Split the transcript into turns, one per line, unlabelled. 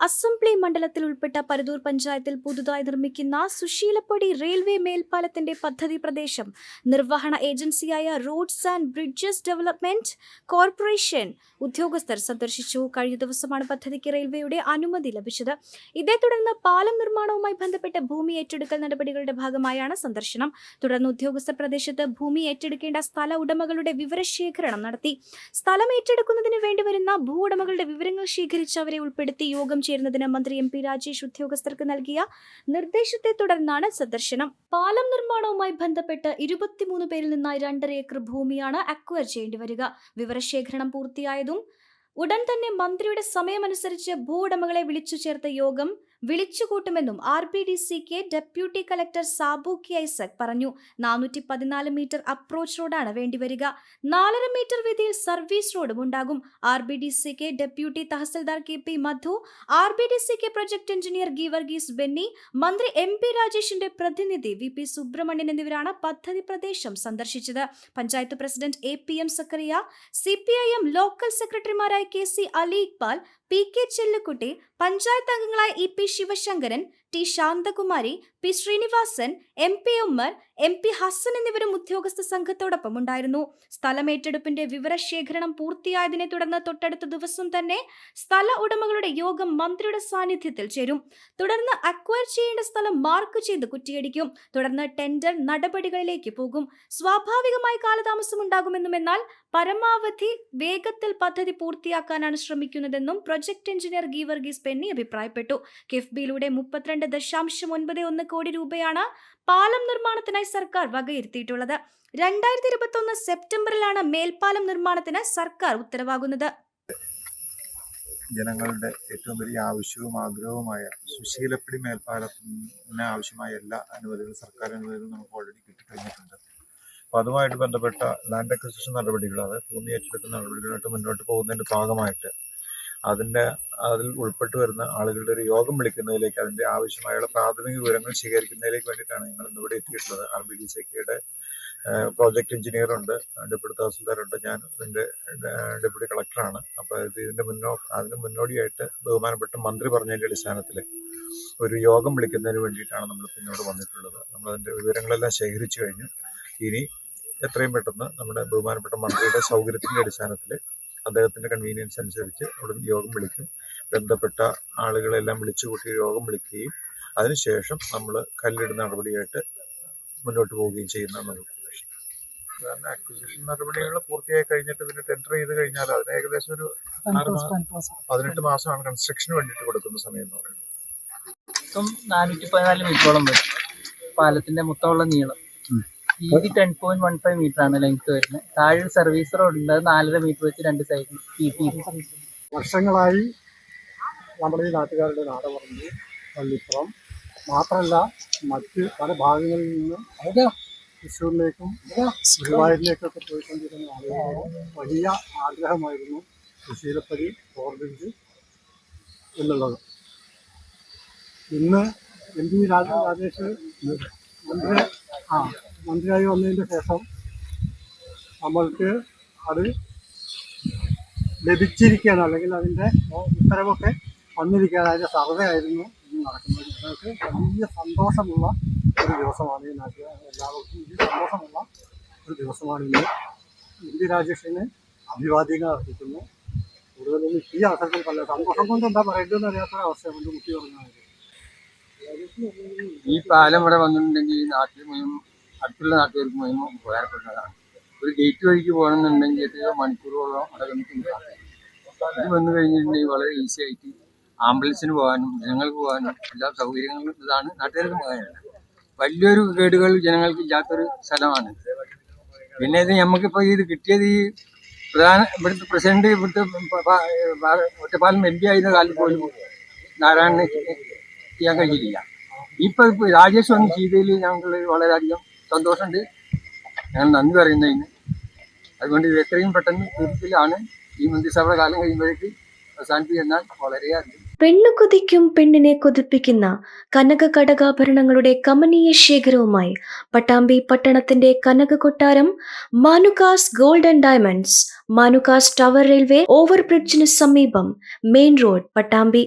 Assembly മണ്ഡലത്തിൽ ഉൾപ്പെട്ട പരതൂർ പഞ്ചായത്തിൽ പുതുതായി നിർമ്മിക്കുന്ന സുശീലപ്പടി റെയിൽവേ മേൽപ്പാലത്തിന്റെ പദ്ധതി പ്രദേശം നിർവഹണ ഏജൻസിയായ roads and bridges development corporation ഉദ്യോഗസ്ഥർ സന്ദർശിച്ചു. കഴിഞ്ഞ ദിവസമാണ് പദ്ധതിക്ക് റെയിൽവേയുടെ അനുമതി ലഭിച്ചത്. ഇതേ തുടർന്ന് പാലം നിർമ്മാണവുമായി ബന്ധപ്പെട്ട ഭൂമി ഏറ്റെടുക്കൽ നടപടികളുടെ ഭാഗമായാണ് സന്ദർശനം. തുടർന്ന് ഉദ്യോഗസ്ഥർ പ്രദേശത്ത് ഭൂമി ഏറ്റെടുക്കേണ്ട സ്ഥല ഉടമകളുടെ വിവരശേഖരണം നടത്തി. സ്ഥലം ഏറ്റെടുക്കുന്നതിന് വേണ്ടി വരുന്ന ഭൂ ഉടമകളുടെ വിവരങ്ങൾ ശേഖരിച്ച് അവരെ ഉൾപ്പെടുത്തി യോഗം ചേരുന്നതിന് മന്ത്രി എം പി രാജേഷ് ഉദ്യോഗസ്ഥർക്ക് നൽകിയ നിർദ്ദേശത്തെ തുടർന്നാണ് സന്ദർശനം. പാലം നിർമ്മാണവുമായി ബന്ധപ്പെട്ട് ഇരുപത്തിമൂന്ന് പേരിൽ നിന്നായി രണ്ടര ഏക്കർ ഭൂമിയാണ് അക്വയർ ചെയ്യേണ്ടി വരിക. വിവരശേഖരണം പൂർത്തിയായതും ഉടൻ തന്നെ മന്ത്രിയുടെ സമയമനുസരിച്ച് ഭൂ ഉടമകളെ വിളിച്ചു ചേർത്ത യോഗം വിളിച്ചുകൂട്ടുമെന്നും R B D C K deputy collector Sabu K Isaac പറഞ്ഞു. നാനൂറ്റി പതിനാല് മീറ്റർ അപ്രോച്ച് റോഡാണ് വേണ്ടിവരിക. നാലര മീറ്റർ വീതിയിൽ സർവീസ് റോഡും ഉണ്ടാകും. R B D C K deputy tahsildar K P Madhu R B D C K project engineer Geevarghese Benny മന്ത്രി M P രാജേഷിന്റെ പ്രതിനിധി വി പി സുബ്രഹ്മണ്യൻ എന്നിവരാണ് പദ്ധതി പ്രദേശം സന്ദർശിച്ചത്. Panchayat president A P M Zacharia C P I M local സെക്രട്ടറിമാരായ K C Ali Iqbal P K Chellukutty panchayat അംഗങ്ങളായ E P Sivasankaran T Santhakumari P Srinivasan M P Ummer M P Hasan എന്നിവരും ഉദ്യോഗസ്ഥ സംഘത്തോടൊപ്പം ഉണ്ടായിരുന്നു. സ്ഥലമേറ്റെടുപ്പിന്റെ വിവരശേഖരണം പൂർത്തിയായതിനെ തുടർന്ന് തൊട്ടടുത്ത ദിവസം തന്നെ സ്ഥല ഉടമകളുടെ യോഗം മന്ത്രിയുടെ സാന്നിധ്യത്തിൽ ചേരും. തുടർന്ന് അക്വയർ ചെയ്യേണ്ട സ്ഥലം മാർക്ക് ചെയ്ത് കുറ്റിയടിക്കും. തുടർന്ന് ടെൻഡർ നടപടികളിലേക്ക് പോകും. സ്വാഭാവികമായി കാലതാമസം ഉണ്ടാകുമെന്നും എന്നാൽ പരമാവധി വേഗത്തിൽ പദ്ധതി പൂർത്തിയാക്കാനാണ് ശ്രമിക്കുന്നതെന്നും പ്രൊജക്ട് എഞ്ചിനീയർ ഗീവർഗീസ് പെന്നി അഭിപ്രായപ്പെട്ടു. കിഫ്ബിയിലൂടെ മുപ്പത്തിരണ്ട് ദശാംശം ഒൻപത് ഒന്ന് കോടി രൂപയാണ് പാലം നിർമ്മാണത്തിനായി സർക്കാർ വകയിരുത്തിയിട്ടുള്ളത്. രണ്ടായിരത്തി ഇരുപത്തി സെപ്റ്റംബറിലാണ് മേൽപ്പാലം നിർമ്മാണത്തിന് സർക്കാർ ഉത്തരവാകുന്നത്.
ജനങ്ങളുടെ ഏറ്റവും വലിയ ആവശ്യവും ആഗ്രഹവുമായ സുശീലപ്പടി മേൽപ്പാലത്തിന് ആവശ്യമായ എല്ലാ അനുമതികളും സർക്കാർ അനുമതികളും നമുക്ക് ഓൾറെഡി കിട്ടിക്കഴിഞ്ഞിട്ടുണ്ട്. അപ്പോൾ അതുമായിട്ട് ബന്ധപ്പെട്ട ലാൻഡ് അക്വിസിഷൻ നടപടികൾ അതായത് ഭൂമി ഏറ്റെടുക്കുന്ന നടപടികളായിട്ട് മുന്നോട്ട് പോകുന്നതിന്റെ ഭാഗമായിട്ട് അതിന്റെ അതിൽ ഉൾപ്പെട്ട് വരുന്ന ആളുകളുടെ ഒരു യോഗം വിളിക്കുന്നതിലേക്ക് അതിന്റെ ആവശ്യമായുള്ള പ്രാഥമിക വിവരങ്ങൾ ശേഖരിക്കുന്നതിലേക്ക് വേണ്ടിയിട്ടാണ് ഞങ്ങൾ ഇന്നിവിടെ എത്തിയിട്ടുള്ളത്. ആർ ബി ഡി സെക്കയുടെ പ്രോജക്ട് ഉണ്ട് ഡെപ്യൂട്ടി തഹസിൽദാറുണ്ട് ഞാൻ ഇതിന്റെ ഡെപ്യൂട്ടി കളക്ടറാണ് അപ്പോൾ ഇത് ഇതിന്റെ മുന്നോ അതിന് മുന്നോടിയായിട്ട് ബഹുമാനപ്പെട്ട മന്ത്രി പറഞ്ഞതിന്റെ അടിസ്ഥാനത്തിൽ ഒരു യോഗം വിളിക്കുന്നതിന് വേണ്ടിയിട്ടാണ് നമ്മൾ പിന്നോട് വന്നിട്ടുള്ളത്. നമ്മളതിന്റെ വിവരങ്ങളെല്ലാം ശേഖരിച്ചു കഴിഞ്ഞു. ഇനി എത്രയും പെട്ടെന്ന് നമ്മുടെ ബഹുമാനപ്പെട്ട മന്ത്രിയുടെ സൗകര്യത്തിന്റെ അടിസ്ഥാനത്തിൽ അദ്ദേഹത്തിന്റെ കൺവീനിയൻസ് അനുസരിച്ച് അവിടെ യോഗം വിളിക്കും. ബന്ധപ്പെട്ട ആളുകളെല്ലാം വിളിച്ചു കൂട്ടി യോഗം വിളിക്കുകയും അതിനുശേഷം നമ്മൾ കല്ലിടുന്ന നടപടിയായിട്ട് മുന്നോട്ട് പോവുകയും ചെയ്യുന്നതാണ് കാരണം അക്വിസിഷൻ നടപടികൾ പൂർത്തിയായി കഴിഞ്ഞിട്ട് പിന്നെ ടെൻഡർ ചെയ്ത് കഴിഞ്ഞാൽ അതിന് ഏകദേശം ഒരു പതിനെട്ട് മാസമാണ് കൺസ്ട്രക്ഷന് വേണ്ടിയിട്ട് കൊടുക്കുന്ന സമയം എന്ന് പറയുന്നത്.
മൊത്തം നാനൂറ്റി പതിനാല് മീറ്ററോളം വരും. പാലത്തിന്റെ മൊത്തമുള്ള നീളം. വീതി ten point one five metre ആണ് ലെങ്ത് വരുന്നത്. താഴെ ഒരു സർവീസ് റോഡ് ഉണ്ട്. അത് നാലര മീറ്റർ വെച്ച് രണ്ട് സൈഡ് പി പി
വർഷങ്ങളായി നമ്മുടെ ഈ നാട്ടുകാരുടെ നാടപറമ്പ് പള്ളിപ്പുറം. മാത്രമല്ല മറ്റ് പല ഭാഗങ്ങളിൽ നിന്ന് തൃശ്ശൂരിലേക്കും ഗുരുവായൂരിലേക്കൊക്കെ പോയിക്കൊണ്ടിരുന്ന ആളുകളുടെ വലിയ ആഗ്രഹമായിരുന്നു സുശീലപ്പടി ഓർബിറ്റ് എന്നുള്ളത്. ഇന്ന് എം പി രാജ രാജേഷ് ആ മന്ത്രിയായി വന്നതിന് ശേഷം നമ്മൾക്ക് അത് ലഭിച്ചിരിക്കുകയാണ്. അല്ലെങ്കിൽ അതിന്റെ ഉത്തരവൊക്കെ വന്നിരിക്കുകയാണ്. അതിന്റെ സർവേ ആയിരുന്നു ഇന്ന് നടക്കുന്നത്. ഞങ്ങൾക്ക് വലിയ സന്തോഷമുള്ള ഒരു ദിവസമാണ് ഈ നാട്ടിൽ എല്ലാവർക്കും വലിയ സന്തോഷമുള്ള ഒരു ദിവസമാണ് ഇന്ന്. ഇന്ത്യ രാജേഷിന് അഭിവാദ്യങ്ങൾ അർപ്പിക്കുന്നു. കൂടുതലൊന്നും ഈ അവസരത്തിൽ പല സന്തോഷം കൊണ്ട് എന്താ പറയേണ്ടതെന്ന് അറിയാത്തൊരവസ്ഥ കൊണ്ട് കുട്ടി പറഞ്ഞാൽ
ഈ പാലം ഇവിടെ വന്നിട്ടുണ്ടെങ്കിൽ ഈ നാട്ടിൽ മുഴുവൻ അടുത്തുള്ള നാട്ടുകാർക്ക് മുഴുവൻ ഉപകാരപ്പെടുന്നതാണ്. ഒരു ഗേറ്റ് വഴിക്ക് പോകണമെന്നുണ്ടെങ്കിൽ എത്രയോ മണിക്കൂറുകളോ അവിടെ നമുക്ക് നിൽക്കാം. ഇത് വന്നു കഴിഞ്ഞിട്ടുണ്ടെങ്കിൽ വളരെ ഈസി ആയിട്ട് ആംബുലൻസിന് പോകാനും ജനങ്ങൾക്ക് പോകാനും എല്ലാ സൗകര്യങ്ങളും ഇതാണ് നാട്ടുകാർക്ക് പോകാനാണ് വലിയൊരു കേടുകൾ ജനങ്ങൾക്ക് ഇല്ലാത്തൊരു സ്ഥലമാണ്. പിന്നെ ഇത് നമുക്കിപ്പോൾ ഇത് കിട്ടിയത് ഈ പ്രധാന ഇവിടുത്തെ പ്രസിഡന്റ് ഇവിടുത്തെ ഒറ്റപ്പാലം എം പി ആയിരുന്ന കാലത്ത് പോലും നാരായണന് ചെയ്യാൻ കഴിഞ്ഞിട്ടില്ല. ഇപ്പൊ രാജേഷ് വന്ന് ചെയ്തതിൽ ഞങ്ങൾ വളരെയധികം സന്തോഷമുണ്ട്. ഞങ്ങൾ നന്ദി പറയുന്നതിന് അതുകൊണ്ട് ഇത് എത്രയും പെട്ടെന്ന് തീർപ്പിലാണ് ഈ മന്ത്രിസഭയുടെ കാലം കഴിയുമ്പോഴേക്ക് അവസാനിപ്പിച്ചെന്നാൽ വളരെയധികം
പെണ്ണു കൊതിക്കും പെണ്ണിനെ കൊതിപ്പിക്കുന്ന കനക കടകാഭരണങ്ങളുടെ കമനീയ ശേഖരവുമായി പട്ടാമ്പി പട്ടണത്തിന്റെ കനക കൊട്ടാരം Manukas gold and diamonds Manukas tower railway ഓവർബ്രിഡ്ജിന് സമീപം മെയിൻ റോഡ് പട്ടാമ്പി